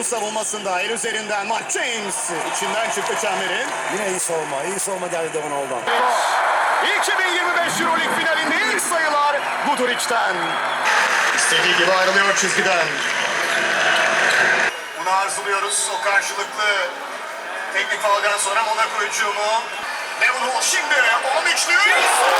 Liverpool savunmasında el üzerinden Mark James içinden çıktı çemberin. Yine iyi savunma, iyi savunma geldi Devon Oğul'dan. 2025 Euroleague finalinde ilk sayılar Guduric'ten. İstediği gibi ayrılıyor çizgiden. Bunu arzuluyoruz. O karşılıklı teknik faulden sonra Monaco hücumu. Devon Hall şimdi 13'lü.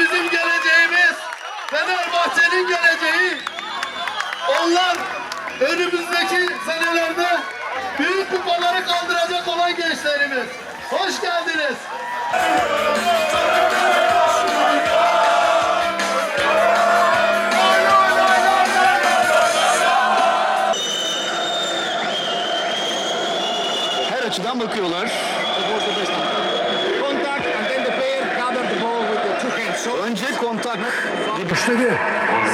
Bizim geleceğimiz. Fenerbahçe'nin geleceği. Onlar önümüzdeki senelerde büyük kupaları kaldıracak olan gençlerimiz. Hoş geldiniz. Her açıdan bakıyorlar. Önce kontak.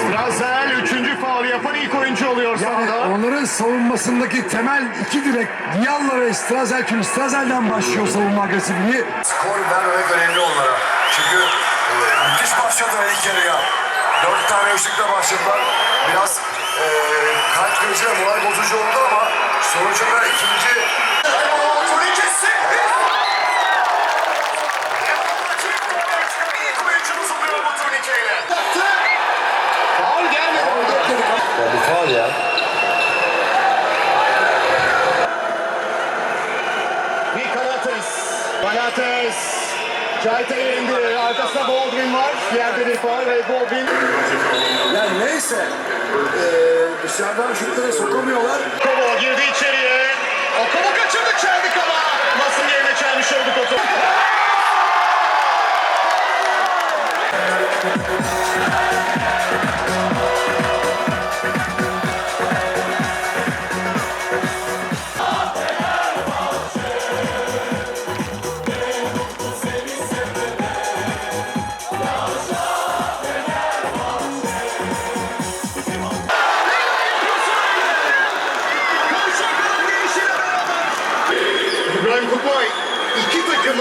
Strazel üçüncü faul yapan ilk oyuncu oluyor Yani sahada. onların savunmasındaki temel iki direk Diallo ve Strazel çünkü Strazel'den başlıyor savunma agresifliği. Skor vermemek önemli onlara. Çünkü e, müthiş başladılar ilk yarıya. Dört tane üçlükle başladılar. Biraz e, kalp krizi ve moral bozucu oldu ama sonucunda ikinci Turnikesi. İlk oyuncumuz oluyor bu turnikeyle. Faul gelmedi. bu faal ya. Nikolates. Galates. Cahit'e indi. Arkasında Baldwin var. Yerde bir faul ve Baldwin. Yani neyse e, dışarıdan şutları sokamıyorlar. Kobo girdi içeriye.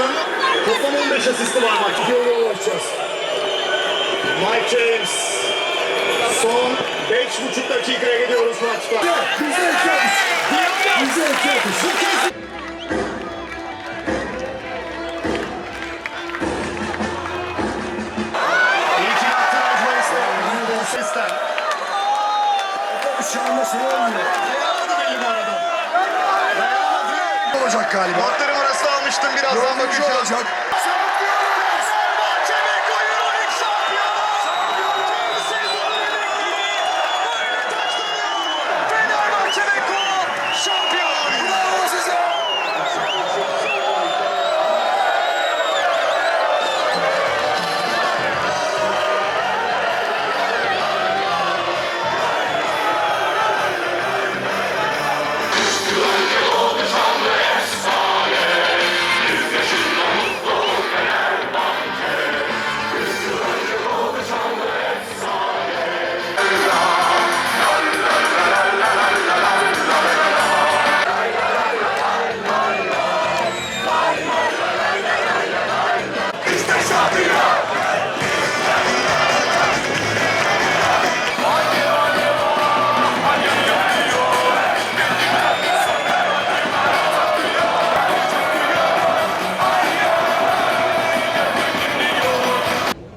Takımın toplam 15 asisti var maçta. Mike James son 5,5 dakikaya gidiyoruz maçta. Bize atış. Bize. Sistem. Şu anda şey olmuyor. Dayanamadı belli bu arada. Dayanamadı. Olacak galiba. Arasında almıştım birazdan Dördüncü bakacağım. olacak.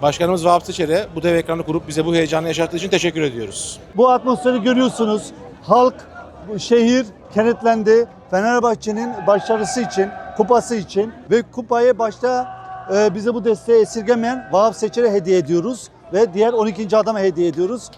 Başkanımız Vahap Seçer'e bu dev ekranı kurup bize bu heyecanı yaşattığı için teşekkür ediyoruz. Bu atmosferi görüyorsunuz. Halk, şehir kenetlendi. Fenerbahçe'nin başarısı için, kupası için ve kupayı başta e, bize bu desteği esirgemeyen Vahap Seçer'e hediye ediyoruz ve diğer 12. adama hediye ediyoruz.